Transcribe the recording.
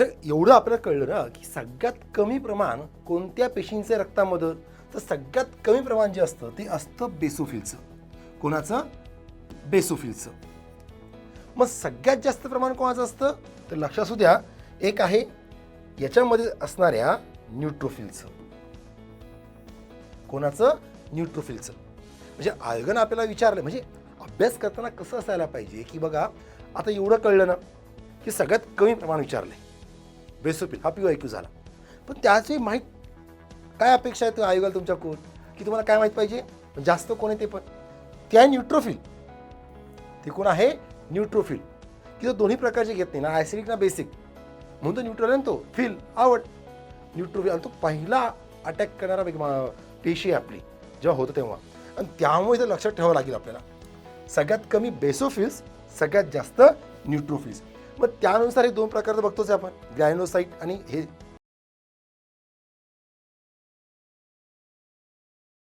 असं एवढं आपल्याला कळलं ना की सगळ्यात कमी प्रमाण कोणत्या पेशींचे रक्तामध्ये तर सगळ्यात कमी प्रमाण जे असतं ते असतं बेसोफिलचं. कोणाचं? बेसोफिलचं. मग सगळ्यात जास्त प्रमाण कोणाचं असतं? तर लक्षात असू द्या एक आहे याच्यामध्ये असणाऱ्या न्यूट्रोफिलचं. कोणाचं? न्यूट्रोफिलचं. म्हणजे आयोगानं आपल्याला विचारलं म्हणजे अभ्यास करताना कसं असायला पाहिजे? की बघा आता एवढं कळलं ना की सगळ्यात कमी प्रमाण विचारलं आहे बेसोफिल हा पी क्यू झाला. पण त्याची माहीत काय अपेक्षा आहे तो आयोगाला तुमच्याकडून? की तुम्हाला काय माहीत पाहिजे? जास्त कोण आहे ते पण. ते आहे न्यूट्रोफिल ते कोण आहे? न्यूट्रोफिल की तो दोन्ही प्रकारचे घेत नाही ना ॲसिडिक ना बेसिक म्हणून तो न्यूट्रल आहे तो फिल आवड. न्यूट्रोफिल आणि तो पहिला अटॅक करणारा एक पेशी आहे आपली जेव्हा होतं तेव्हा. आणि त्यामुळे ते लक्षात ठेवावं लागेल आपल्याला. सगळ्यात कमी बेसोफिल्स सगळ्यात जास्त न्यूट्रोफिल्स मग त्यानुसार हे दोन प्रकारचं बघतोच आपण ग्रॅनोसाईट आणि हे